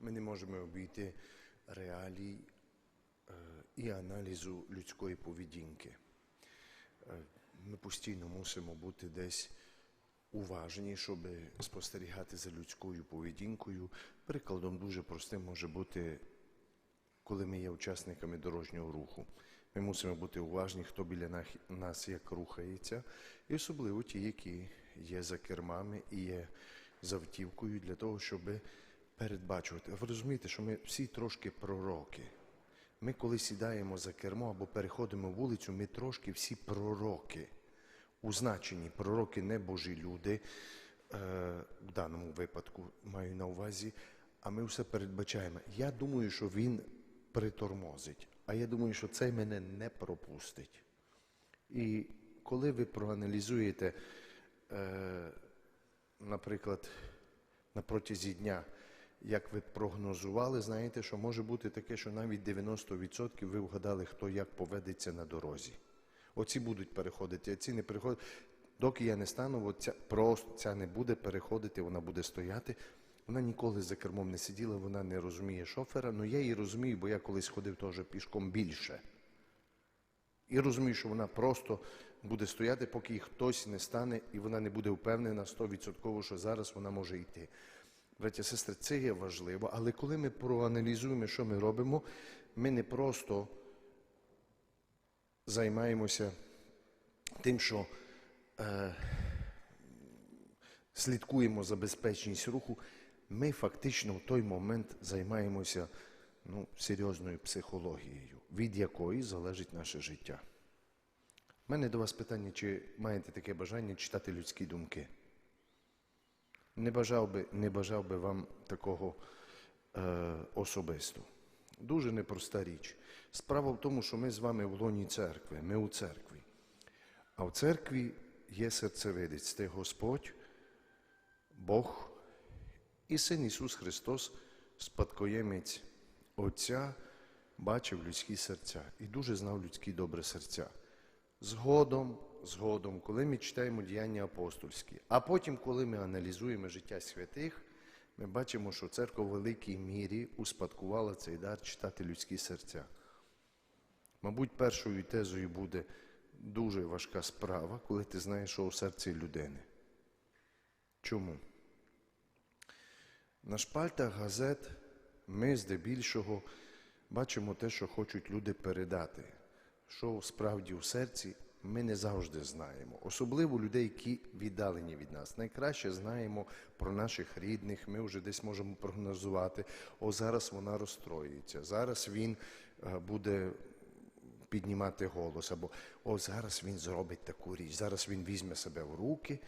Ми не можемо обійти реалій е, і аналізу людської поведінки. Е, Ми постійно мусимо бути десь уважні, щоб спостерігати за людською поведінкою. Прикладом дуже простим може бути, коли ми є учасниками дорожнього руху. Ми мусимо бути уважні, хто біля нас як рухається, і особливо ті, які є за кермами і є за автівкою для того, щоб передбачувати. Ви розумієте, що ми всі трошки пророки. Ми, коли сідаємо за кермо або переходимо вулицю, ми трошки всі пророки. У значенні пророки не божі люди, е, в даному випадку маю на увазі, а ми все передбачаємо. Я думаю, що він притормозить, а я думаю, що цей мене не пропустить. І коли ви проаналізуєте, е, наприклад, на протязі дня, як ви прогнозували, знаєте, що може бути таке, що навіть 90% ви вгадали, хто як поведеться на дорозі. Оці будуть переходити, а ці не переходять. Доки я не стану, от ця, просто ця не буде переходити, вона буде стояти. Вона ніколи за кермом не сиділа, вона не розуміє шофера, але я її розумію, бо я колись ходив теж пішком більше. І розумію, що вона просто буде стояти, поки хтось не стане, і вона не буде впевнена 100%, що зараз вона може йти. Браття, сестри, це є важливо, але коли ми проаналізуємо, що ми робимо, ми не просто займаємося тим, що е, слідкуємо за безпечність руху, ми фактично в той момент займаємося ну, серйозною психологією, від якої залежить наше життя. У мене до вас питання, чи маєте таке бажання читати людські думки? Не бажав би, не бажав би вам такого е, особисто. Дуже непроста річ. Справа в тому, що ми з вами в лоні церкви, ми у церкві. А в церкві є серцевидець, це Господь, Бог і Син Ісус Христос, спадкоємець Отця, бачив людські серця і дуже знав людські добре серця. Згодом, згодом, коли ми читаємо діяння апостольські, а потім, коли ми аналізуємо життя святих, ми бачимо, що церква в великій мірі успадкувала цей дар читати людські серця. Мабуть, першою тезою буде дуже важка справа, коли ти знаєш, що у серці людини. Чому? На шпальтах газет ми здебільшого бачимо те, що хочуть люди передати. Що справді у серці, ми не завжди знаємо. Особливо людей, які віддалені від нас. Найкраще знаємо про наших рідних, ми вже десь можемо прогнозувати. О, зараз вона розстроїться, зараз він е, буде піднімати голос, або о, зараз він зробить таку річ, зараз він візьме себе в руки.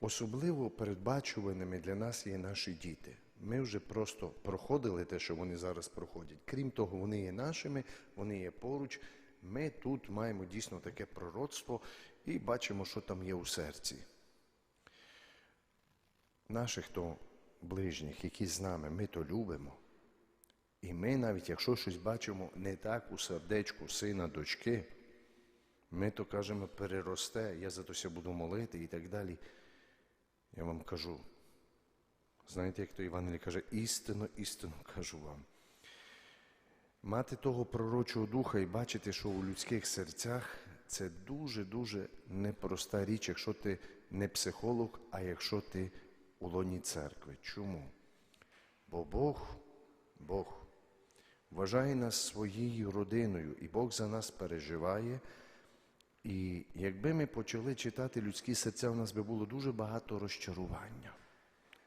Особливо передбачуваними для нас є наші діти. Ми вже просто проходили те, що вони зараз проходять. Крім того, вони є нашими, вони є поруч. Ми тут маємо дійсно таке пророцтво і бачимо, що там є у серці. Наших то ближніх, які з нами, ми то любимо. І ми навіть, якщо щось бачимо не так у сердечку сина, дочки, ми то кажемо, переросте, я за то ся буду молити і так далі. Я вам кажу, знаєте, як то Івангелій каже, істинно, істинно кажу вам. Мати того пророчого духа і бачити, що у людських серцях це дуже-дуже непроста річ, якщо ти не психолог, а якщо ти у лоні церкви. Чому? Бо Бог, Бог вважає нас своєю родиною, і Бог за нас переживає. І якби ми почали читати людські серця, у нас би було дуже багато розчарування.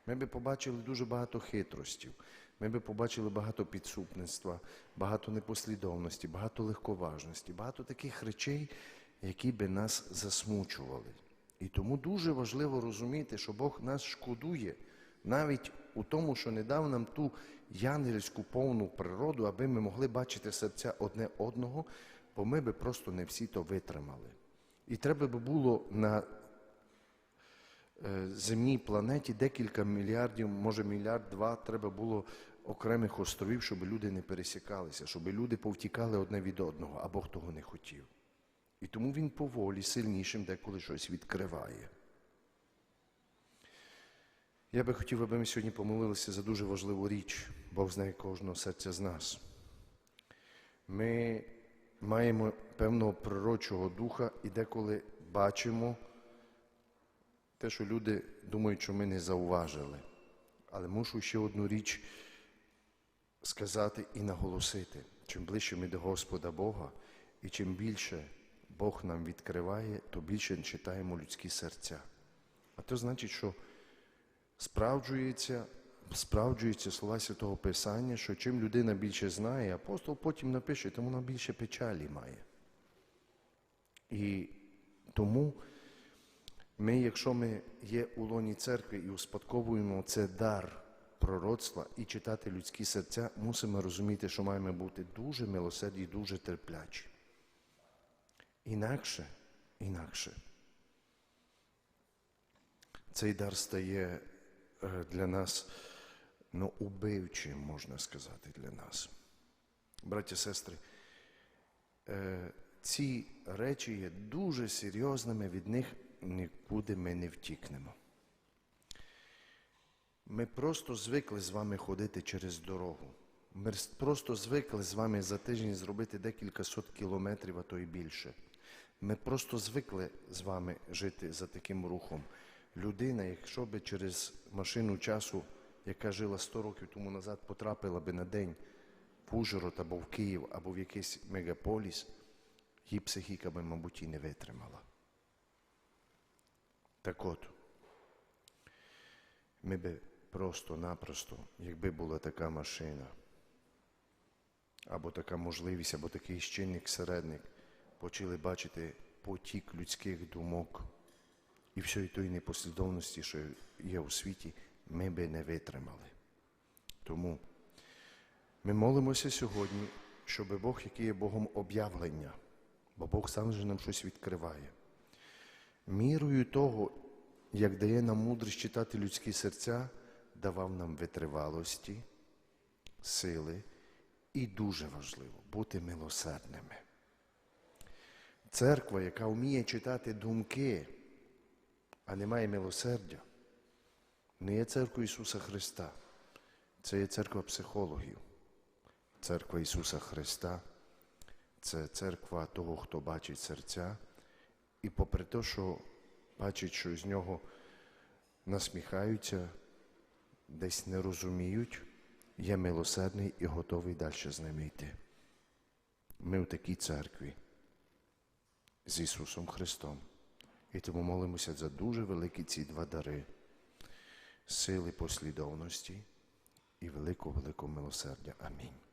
Ми би побачили дуже багато хитростів, ми би побачили багато підсупництва, багато непослідовності, багато легковажності, багато таких речей, які би нас засмучували. І тому дуже важливо розуміти, що Бог нас шкодує навіть у тому, що не дав нам ту янгельську повну природу, аби ми могли бачити серця одне одного, бо ми би просто не всі то витримали. І треба би було на земній планеті декілька мільярдів, може мільярд два, треба було окремих островів, щоб люди не пересікалися, щоб люди повтікали одне від одного, а Бог того не хотів. І тому він поволі сильнішим деколи щось відкриває. Я би хотів, аби ми сьогодні помолилися за дуже важливу річ. Бог знає кожного серця з нас. Ми маємо певного пророчого духа і деколи бачимо те, що люди думають, що ми не зауважили. Але мушу ще одну річ сказати і наголосити. Чим ближче ми до Господа Бога, і чим більше Бог нам відкриває, то більше читаємо людські серця. А то значить, що справджується, справджуються слова Святого Писання, що чим людина більше знає, апостол потім напише, тому вона більше печалі має. І тому ми, якщо ми є у лоні церкви і успадковуємо це дар пророцтва і читати людські серця, мусимо розуміти, що маємо бути дуже милосерді і дуже терплячі. Інакше, інакше. Цей дар стає е, для нас ну, убивчим, можна сказати, для нас. Браті сестри, е, ці речі є дуже серйозними, від них нікуди ми не втікнемо. Ми просто звикли з вами ходити через дорогу. Ми просто звикли з вами за тиждень зробити декілька сот кілометрів, а то й більше. Ми просто звикли з вами жити за таким рухом. Людина, якщо би через машину часу, яка жила 100 років тому назад, потрапила би на день в Ужгород або в Київ, або в якийсь мегаполіс, її психіка би, мабуть, і не витримала. Так от, ми би просто-напросто, якби була така машина, або така можливість, або такий щільник середник, почали бачити потік людських думок і всієї тої непослідовності, що є у світі, ми би не витримали. Тому ми молимося сьогодні, щоб Бог, який є Богом об'явлення, бо Бог сам же нам щось відкриває. Мірою того, як дає нам мудрість читати людські серця, давав нам витривалості, сили і дуже важливо бути милосердними. Церква, яка вміє читати думки, а не має милосердя, не є церква Ісуса Христа. Це є церква психологів. Церква Ісуса Христа це церква того, хто бачить серця, і попри те, що бачить, що з нього насміхаються, десь не розуміють, є милосердний і готовий далі з ними йти. Ми в такій церкві з Ісусом Христом. І тому молимося за дуже великі ці два дари сили послідовності і великого великого милосердя. Амінь.